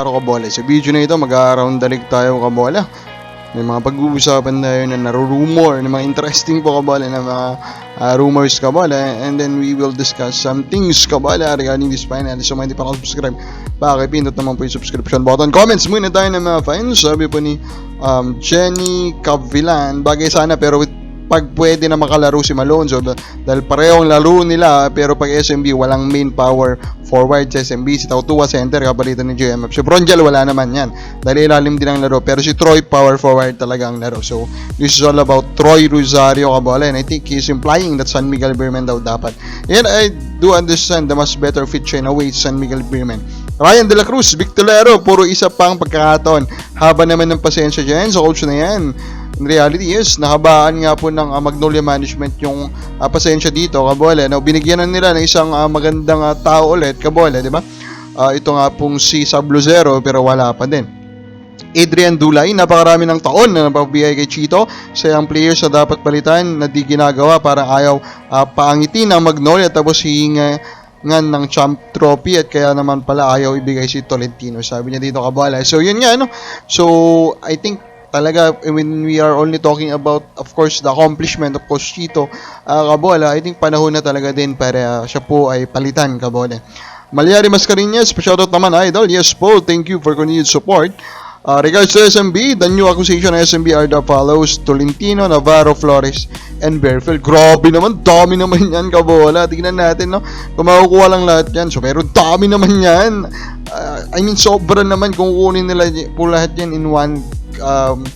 araw kabola. Sa video na ito, mag-around tayo kabola. May mga pag-uusapan tayo na narurumor, na mga interesting po kabola, na mga ah, rumors kabola. And then we will discuss some things kabola regarding this final. So, hindi pa nakasubscribe, pakipindot naman po yung subscription button. Comments muna tayo ng mga fans. Sabi po ni um, Jenny Cavillan, bagay sana pero with pag pwede na makalaro si Malonzo dah- dahil parehong laro nila pero pag SMB walang main power forward sa SMB si Tautua center kapalitan ni JMF si Bronjal wala naman yan. Dahil ilalim din ang laro pero si Troy power forward talaga ang laro. So this is all about Troy Rosario Cabola and I think he's implying that San Miguel Beerman daw dapat. And I do understand the much better fit siya in a San Miguel Beerman Ryan De La Cruz, Victorero, puro isa pang pagkakataon. Haba naman ng pasensya dyan sa coach na yan. In reality, yes, nahabaan nga po ng ah, Magnolia Management yung ah, pasensya dito, Kabole. Now, binigyan na nila ng isang ah, magandang ah, tao ulit, Kabole, di ba? Ah, ito nga pong si Sablo Zero, pero wala pa din. Adrian Dulay, napakarami ng taon na napabigay kay Chito. Siya ang players na dapat palitan na di ginagawa para ayaw ah, paangitin ng Magnolia tapos hihinga nga ng champ trophy at kaya naman pala ayaw ibigay si Tolentino. Sabi niya dito kabala. So yun nga no. So I think talaga when we are only talking about of course the accomplishment of Coach Chito uh, Kabola, I think panahon na talaga din para siya po ay palitan Kabola. Malyari Mascarinhas, pa-shoutout naman idol. Yes po, thank you for continued support. Uh, regards to SMB, the new acquisition ng SMB are the follows, Tolentino, Navarro, Flores, and Bearfield. Grabe naman, dami naman yan, kabola. Tingnan natin, no? Kung makukuha lang lahat yan. So, pero dami naman yan. Uh, I mean, sobra naman kung kukunin nila po lahat yan in one um,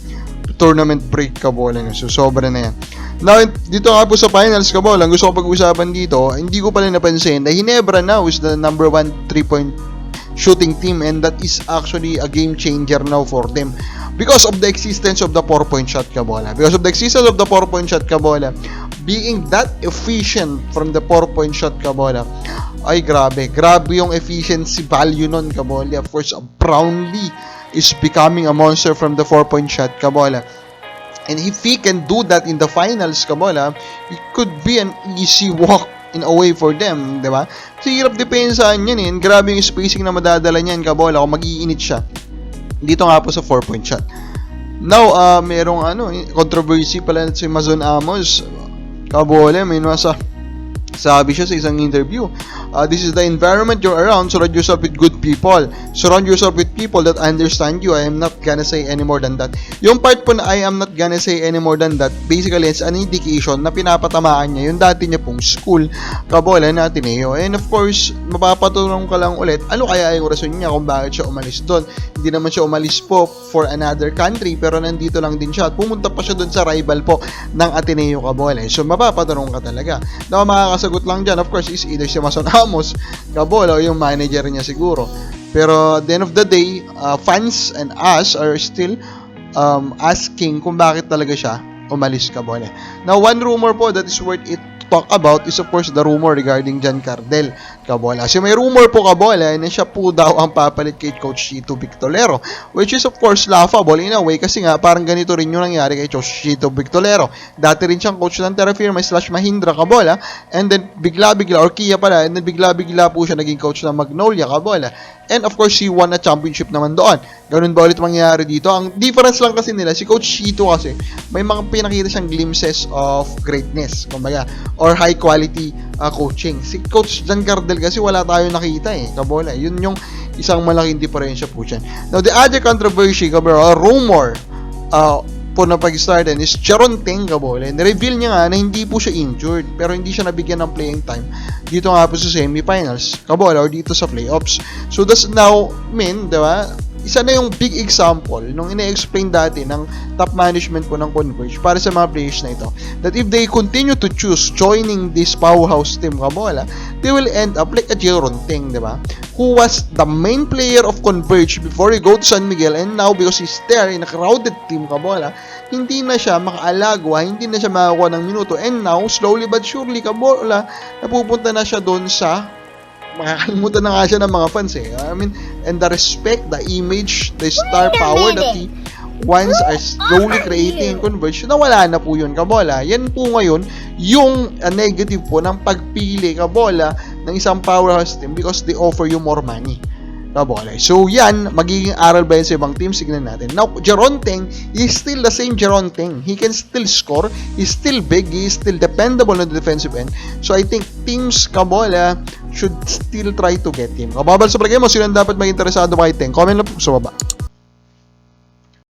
tournament break, kabola. So, sobra na yan. Now, dito nga po sa finals, kabola, ang gusto ko pag-usapan dito, hindi ko pala napansin na Hinebra now is the number one three-point shooting team and that is actually a game changer now for them because of the existence of the 4-point shot Kabola. Because of the existence of the 4-point shot Kabola, being that efficient from the 4-point shot Kabola, ay grabe. Grabe yung efficiency value nun Kabola. Of course, Brownlee is becoming a monster from the 4-point shot Kabola. And if he can do that in the finals, Kabola, it could be an easy walk in a way for them, di ba? So, hirap depensahan yan eh. Grabe yung spacing na madadala niyan, Kabola, kung mag-iinit siya. Dito nga po sa 4-point shot. Now, ah merong ano, eh, controversy pala si Mazon Amos. Kabola, may nasa sabi siya sa isang interview, uh, this is the environment you're around, surround yourself with good people. Surround yourself with people that understand you. I am not gonna say any more than that. Yung part po na I am not gonna say any more than that, basically it's an indication na pinapatamaan niya yung dati niya pong school, kabola na Ateneo. And of course, mapapatulong ka lang ulit, ano kaya yung rason niya kung bakit siya umalis doon. Hindi naman siya umalis po for another country, pero nandito lang din siya. At pumunta pa siya doon sa rival po ng Ateneo Kabola. So, mapapatanong ka talaga. Na makakasagot lang dyan, of course, is either si Mason Amos, Kabola, o yung manager niya siguro. Pero, at the end of the day, uh, fans and us are still um, asking kung bakit talaga siya umalis Kabola. Now, one rumor po that is worth it talk about is of course the rumor regarding Jan Cardel Kabola. Kasi may rumor po Kabola na siya po daw ang papalit kay Coach Chito Victolero which is of course laughable in a way kasi nga parang ganito rin yung nangyari kay Coach Chito Victolero. Dati rin siyang coach ng Terra Firma slash Mahindra Kabola and then bigla-bigla or Kia pala and then bigla-bigla po siya naging coach ng Magnolia Kabola. And of course, he won a championship naman doon. Ganun ba ulit mangyayari dito? Ang difference lang kasi nila, si Coach Chito kasi, may mga pinakita siyang glimpses of greatness, kumbaga, or high quality uh, coaching. Si Coach Jan Gardel kasi wala tayo nakita eh, kabola. Yun yung isang malaking diferensya po dyan. Now, the other controversy, kabola, or rumor, uh, po na pag-starten is Jaron Teng kabola. reveal niya nga na hindi po siya injured, pero hindi siya nabigyan ng playing time dito nga po sa semifinals, kabola, or dito sa playoffs. So, that's now mean, di ba, isa na yung big example nung ine-explain dati ng top management po ng Converge para sa mga players na ito that if they continue to choose joining this powerhouse team Kabola, they will end up like a Jeron Ting, di ba? Who was the main player of Converge before he go to San Miguel and now because he's there in a crowded team Kabola, hindi na siya makaalagwa, hindi na siya makakuha ng minuto and now slowly but surely Kabola, napupunta na siya doon sa makakalimutan na nga siya ng mga fans eh. I mean, and the respect, the image, the star power that he once are slowly creating in Converge, nawala na po yun, Kabola. Yan po ngayon, yung uh, negative po ng pagpili, Kabola, ng isang powerhouse team because they offer you more money. Kabole. So yan, magiging aral ba yan sa ibang teams? Signan natin. Now, Jeron Teng is still the same Jeron Teng. He can still score. He's still big. He's still dependable on the defensive end. So I think teams Kabola should still try to get him. Kababal sa palagay mo, sino dapat mag interesado kay Teng? Comment lang sa baba.